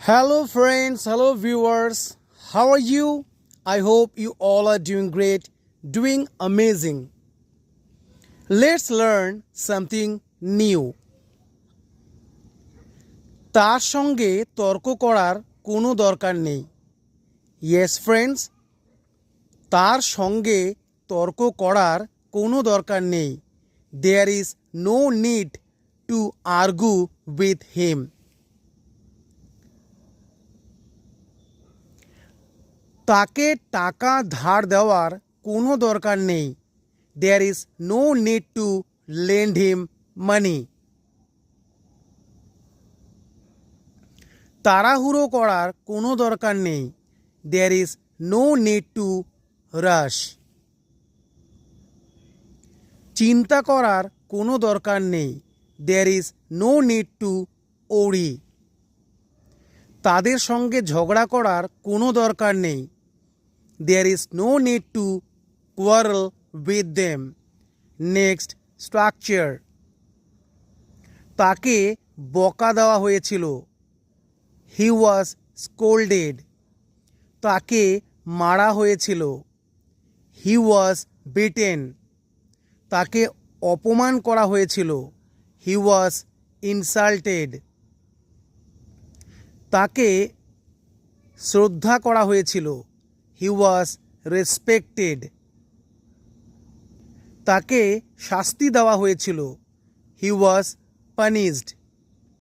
Hello, friends. Hello, viewers. How are you? I hope you all are doing great, doing amazing. Let's learn something new. তার সঙ্গে তর্ক করার কোনো দরকার নেই ইয়েস ফ্রেন্ডস তার সঙ্গে তর্ক করার কোনো দরকার নেই there is no need to argue with him তাকে টাকা ধার দেওয়ার কোনো দরকার নেই। There is no need to lend him money তাড়াহুড়ো করার কোনো দরকার নেই। There is no need to rush চিন্তা করার কোনো দরকার নেই। There is no need to worry তাদের সঙ্গে ঝগড়া করার কোনো দরকার নেই। There is no need to quarrel with them next structure তাকে বকা দেওয়া হয়েছিল। হি ওয়াজ স্কোল্ডেড তাকে মারা হয়েছিল। হি ওয়াজ বিটেন তাকে অপমান করা হয়েছিল। হি ওয়াজ ইনসাল্টেড তাকে শ্রদ্ধা করা হয়েছিল। হি ওয়াজ রেসপেক্টেড তাকে শাস্তি দেওয়া হয়েছিল। হি ওয়াজ পানিশড